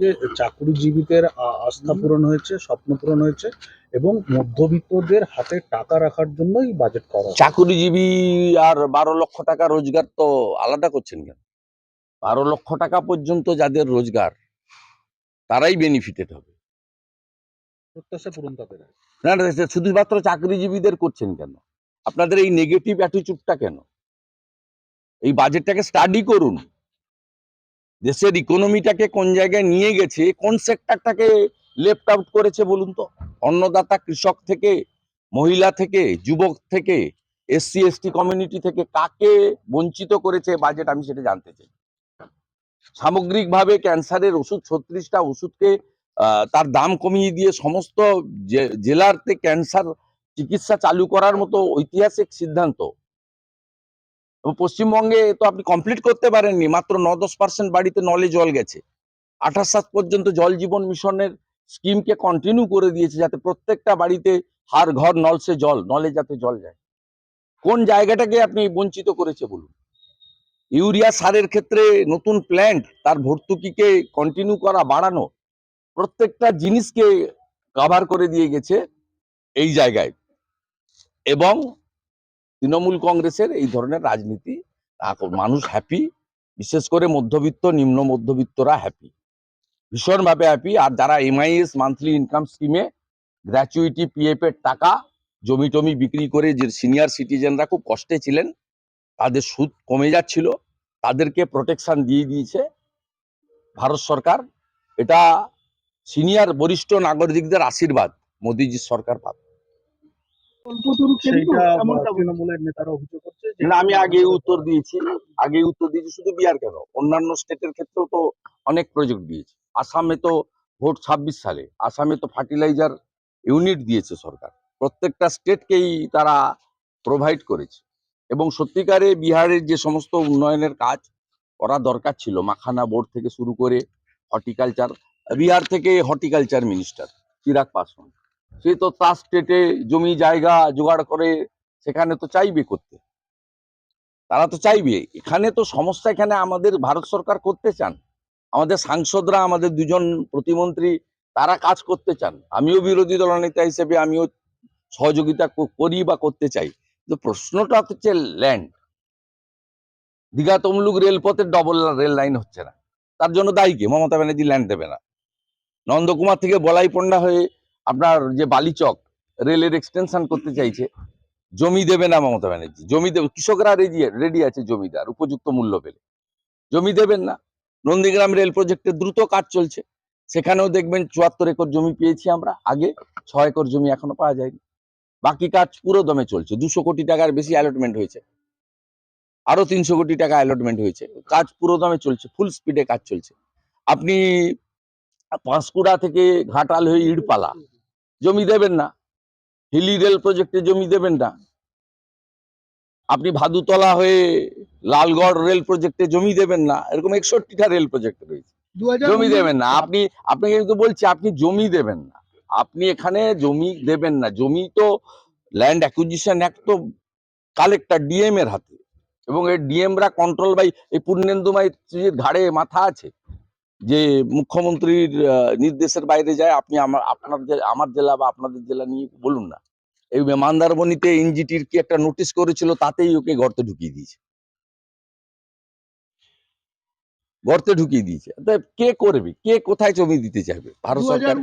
যে চাকরিজীবীদের আস্থা পূরণ হয়েছে স্বপ্ন পূরণ হয়েছে এবং মধ্যবিত্তদের হাতে টাকা রাখার জন্যই বাজেট করা। চাকুরিজীবী আর বারো লক্ষ টাকা রোজগার তো আলাদা করছেন কেন? বারো লক্ষ টাকা পর্যন্ত যাদের রোজগার তারাই বেনিফিটেড হবে। প্রত্যাশা পূরণ তাদের না না, শুধুমাত্র চাকরিজীবীদের করছেন কেন? আপনাদের এই নেগেটিভ অ্যাটিচিউডটা কেন? এই বাজেটটাকে স্টাডি করুন। দেশের ইকোনমিটাকে কোন জায়গায় নিয়ে গেছে, কোন সেক্টরটাকে লেফট আউট করেছে বলুন তো? অন্নদাতা কৃষক থেকে, মহিলা থেকে, যুবক থেকে এসসি এসটি কমিউনিটি থেকে কাকে বঞ্চিত করেছে বাজেট আমি সেটা জানতে চাই। সামগ্রিকভাবে ক্যান্সারের ওষুধ, ছত্রিশটা ওষুধকে তার দাম কমিয়ে দিয়ে সমস্ত জেলারতে ক্যান্সার চিকিৎসা চালু করার মতো ঐতিহাসিক সিদ্ধান্ত পশ্চিমবঙ্গে তো আপনি কমপ্লিট করতে পারেননি, মাত্র ন দশ পার্সেন্ট বাড়িতে নলে জল গেছে। আঠাশ সাত পর্যন্ত জল জীবন মিশনের স্কিমকে কন্টিনিউ করে দিয়েছে যাতে প্রত্যেকটা বাড়িতে হার ঘর নলসে জল, নলে যাতে জল যায়। কোন জায়গাটাকে আপনি বঞ্চিত করেছে বলুন? ইউরিয়া সারের ক্ষেত্রে নতুন প্ল্যান্ট তার ভর্তুকিকে কন্টিনিউ করা বাড়ানো প্রত্যেকটা জিনিসকে কভার করে দিয়ে গেছে এই জায়গায়। এবং তৃণমূল কংগ্রেসের এই ধরনের রাজনীতি মানুষ হ্যাপি বিশেষ করে মধ্যবিত্ত, নিম্ন মধ্যবিত্তরা হ্যাপি ভীষণভাবে হ্যাপি আর যারা এমআইএস মান্থলি ইনকাম স্কিমে গ্র্যাচুইটি পিএফ এর টাকা, জমি টমি বিক্রি করে যে সিনিয়র সিটিজেনরা খুব কষ্টে ছিলেন, তাদের সুদ কমে যাচ্ছিল, তাদেরকে প্রোটেকশন দিয়ে দিয়েছে ভারত সরকার। এটা সিনিয়র বরিষ্ঠ নাগরিকদের আশীর্বাদ, মোদিজির সরকার পাবে। তৃণমূলের নেতারা অভিযোগ করছে না আমি আগে উত্তর দিয়েছি। আগে উত্তর দিয়েছি শুধু বিহার কেন? অন্যান্য স্টেটের ক্ষেত্রেও তো অনেক প্রজেক্ট দিয়েছে। আসামে তো ভোট ছাব্বিশ সালে আসামে তো ফার্টিলাইজার ইউনিট দিয়েছে সরকার। প্রত্যেকটা স্টেটকেই তারা প্রোভাইড করেছে। এবং সত্যিকারে বিহারের যে সমস্ত উন্নয়নের কাজ করা দরকার ছিল মাখানা বোর্ড থেকে শুরু করে হর্টিকালচার বিহার থেকে হর্টিকালচার মিনিস্টার চিরাগ পাসওয়ান সে তো তার স্টেটে জমি জায়গা জোগাড় করে সেখানে তো চাইবে করতে। তারা তো চাইবে। এখানে তো সমস্যা এখানে আমাদের ভারত সরকার করতে চান। আমাদের সাংসদরা, আমাদের দুজন প্রতিমন্ত্রী, তারা কাজ করতে চান। আমিও বিরোধী দলনেতা হিসেবে আমিও সহযোগিতা করি বা করতে চাই। কিন্তু প্রশ্নটা হচ্ছে ল্যান্ড দীঘা তমলুক রেলপথের ডবল রেল লাইন হচ্ছে না। তার জন্য দায়ী কে? মমতা ব্যানার্জি ল্যান্ড দেবে না। নন্দকুমার থেকে বলাই পণ্ডা হয়ে আপনার যে বালিচক রেলের এক্সটেনশন করতে চাইছে, জমি দেবে না মমতা ব্যানার্জি? জমি দেবে, কৃষকরা রেডি রেডি আছে জমিদার, উপযুক্ত মূল্য পেলে। জমি দেবেন না। নন্দীগ্রাম রেল প্রজেক্টের দ্রুত কাজ চলছে। সেখানেও দেখবেন চুয়াত্তর একর জমি পেয়েছি আমরা। আগে ছয় একর জমি এখনও পাওয়া যায়নি। বাকি কাজ পুরো দমে চলছে। দুশো কোটি টাকার বেশি অ্যালটমেন্ট হয়েছে। আরও তিনশো কোটি টাকা অ্যালটমেন্ট হয়েছে। কাজ পুরো দমে চলছে। ফুল স্পিডে কাজ চলছে। আপনি পাঁশকুড়া থেকে ঘাটাল হয়ে ইড়পালা জমি দেবেন না। হিলি রেল প্রজেক্টে জমি দেবেন না। আপনি ভাদুতলা হয়ে লালগড় রেল প্রজেক্টে জমি দেবেন না। এরকম একষট্টিটা রেল প্রজেক্ট রয়েছে। জমি দেবেন না। আপনি আপনাকে কিন্তু বলছি আপনি জমি দেবেন না। আপনি এখানে জমি দেবেন না। জমি তো ল্যান্ড অ্যাকুইজিশন অ্যাক্ট তো কালেক্টর ডিএম এর হাতে। এবং এই ডিএমরা কন্ট্রোল বাই এই পূর্ণেন্দু মাইত্রীর ঘাড়ে মাথা আছে যে মুখ্যমন্ত্রীর নির্দেশের বাইরে যায়, আপনি আমার আপনাদের আমার জেলা বা আপনাদের জেলা নিয়ে বলুন না। এই মান্দারবনিতে এনজিটির কি একটা নোটিশ করেছিল, তাতেই ওকে গর্তে ঢুকিয়ে দিয়েছে। গর্তে ঢুকিয়ে দিয়েছে। কে করবে? কে কোথায় জমি দিতে চাইবে? ভারত সরকার